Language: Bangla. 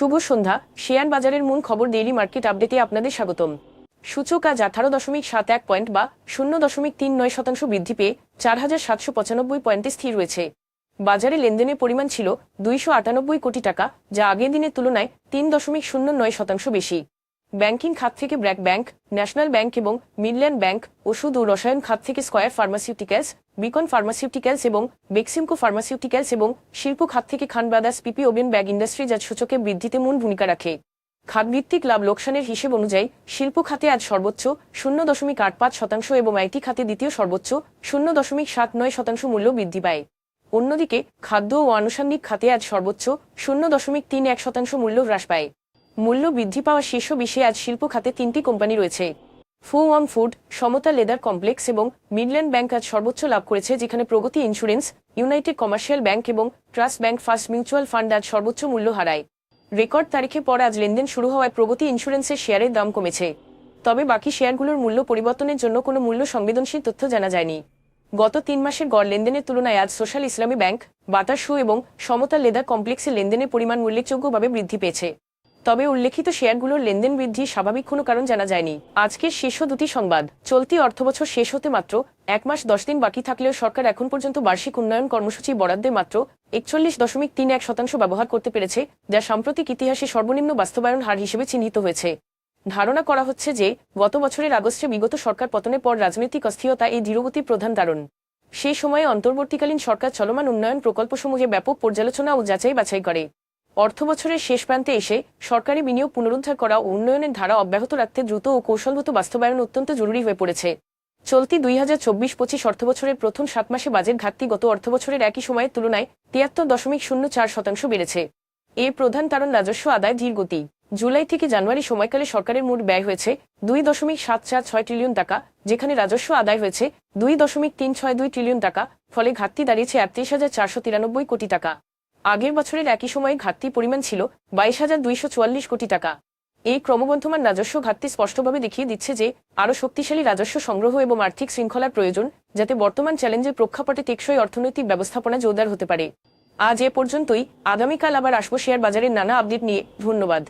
শুভ সন্ধ্যা। শেয়ার বাজারের মূল খবর ডেইলি মার্কেট আপডেটে আপনাদের স্বাগতম। সূচক আজ আঠারো দশমিক সাত এক পয়েন্ট বা শূন্য দশমিক তিন নয় শতাংশ বৃদ্ধি পেয়ে চার হাজার সাতশো পঁচানব্বই পয়েন্টে স্থির রয়েছে। বাজারে লেনদেনের পরিমাণ ছিল দুইশো আটানব্বই কোটি টাকা, যা আগের দিনের তুলনায় তিন দশমিক শূন্য নয় শতাংশ বেশি। ব্যাংকিং খাত থেকে ব্র্যাক ব্যাংক, ন্যাশনাল ব্যাংক এবং মিডল্যান্ড ব্যাংক, ওষুধ ও রসায়ন খাত থেকে স্কয়ার ফার্মাসিউটিক্যালস, বিকন ফার্মাসিউটিক্যালস এবং বেক্সিমকো ফার্মাসিউটিক্যালস এবং শিল্প খাত থেকে Khan brothers PP woven bag industry যা সূচকে বৃদ্ধিতে মূল ভূমিকা রাখে। খাতভিত্তিক লাভ লোকসানের হিসেব অনুযায়ী, শিল্প খাতে আজ সর্বোচ্চ শূন্য দশমিক আট পাঁচ শতাংশ এবং আইটি খাতে দ্বিতীয় সর্বোচ্চ শূন্য দশমিক সাত নয় শতাংশ মূল্য বৃদ্ধি পায়। অন্যদিকে, খাদ্য ও আনুষঙ্গিক খাতে আজ সর্বোচ্চ শূন্য দশমিক তিন এক শতাংশ মূল্য হ্রাস পায়। মূল্য বৃদ্ধি পাওয়া শীর্ষ বিষয়ে আজ শিল্প খাতে তিনটি কোম্পানি রয়েছে। Fu Wang food, Samata leather complex এবং মিডল্যান্ড ব্যাংক আজ সর্বোচ্চ লাভ করেছে, যেখানে Pragati insurance, united commercial bank এবং trust bank first mutual fund আজ সর্বোচ্চ মূল্য হারায়। রেকর্ড তারিখে পর আজ লেনদেন শুরু হওয়ায় প্রগতি ইন্স্যুরেন্সের শেয়ারের দাম কমেছে। তবে বাকি শেয়ারগুলোর মূল্য পরিবর্তনের জন্য কোনো মূল্য সংবেদনশীল তথ্য জানা যায়নি। গত তিন মাসের গড় লেনদেনের তুলনায় আজ সোশ্যাল ইসলামী ব্যাংক, বাতাসু এবং সমতা লেদার কমপ্লেক্সের লেনদেনের পরিমাণ উল্লেখযোগ্যভাবে বৃদ্ধি পেয়েছে। তবে উল্লেখিত শেয়ারগুলোর লেনদেন বৃদ্ধি স্বাভাবিক কোনো কারণ জানা যায়নি। আজকের শীর্ষ দুটি সংবাদ। চলতি অর্থবছর শেষ হতে মাত্র এক মাস দশ দিন বাকি থাকলেও সরকার এখন পর্যন্ত বার্ষিক উন্নয়ন কর্মসূচি বরাদ্দে মাত্র একচল্লিশ দশমিক তিন এক শতাংশ ব্যবহার করতে পেরেছে, যা সাম্প্রতিক ইতিহাসে সর্বনিম্ন বাস্তবায়ন হার হিসেবে চিহ্নিত হয়েছে। ধারণা করা হচ্ছে যে, গত বছরের আগস্টে বিগত সরকার পতনের পর রাজনৈতিক অস্থিরতা এই ধীরগতির প্রধান কারণ। সেই সময়ে অন্তর্বর্তীকালীন সরকার চলমান উন্নয়ন প্রকল্পসমূহে ব্যাপক পর্যালোচনা ও যাচাই বাছাই করে। অর্থ বছরের শেষ প্রান্তে এসে সরকারি বিনিয়োগ পুনরুদ্ধার করা ও উন্নয়নের ধারা অব্যাহত রাখতে দ্রুত ও কৌশলগত বাস্তবায়ন অত্যন্ত জরুরি হয়ে পড়েছে। চলতি দুই হাজার চব্বিশ পঁচিশ অর্থবছরের প্রথম সাত মাসে বাজেট ঘাটতি গত অর্থবছরের একই সময়ের তুলনায় তিয়াত্তর দশমিক শূন্য চার শতাংশ বেড়েছে। এর প্রধান কারণ রাজস্ব আদায় ধীর গতি। জুলাই থেকে জানুয়ারি সময়কালে সরকারের মোট ব্যয় হয়েছে দুই দশমিক সাত চার ছয় ট্রিলিয়ন টাকা, যেখানে রাজস্ব আদায় হয়েছে দুই দশমিক তিন ছয় দুই ট্রিলিয়ন টাকা, ফলে ঘাটতি দাঁড়িয়েছে একত্রিশ হাজার চারশো তিরানব্বই কোটি টাকা। আগের বছরের একই সময়ে ঘাটতি পরিমাণ ছিল বাইশ হাজার দুইশো চুয়াল্লিশ কোটি টাকা। এই ক্রমবর্ধমান রাজস্ব ঘাটতি স্পষ্টভাবে দেখিয়ে দিচ্ছে যে, আরও শক্তিশালী রাজস্ব সংগ্রহ এবং আর্থিক শৃঙ্খলার প্রয়োজন, যাতে বর্তমান চ্যালেঞ্জের প্রেক্ষাপটে টেকসই অর্থনৈতিক ব্যবস্থাপনা জোরদার হতে পারে। আজ এ পর্যন্তই। আগামীকাল আবার আসব শেয়ার বাজারের নানা আপডেট নিয়ে। ধন্যবাদ।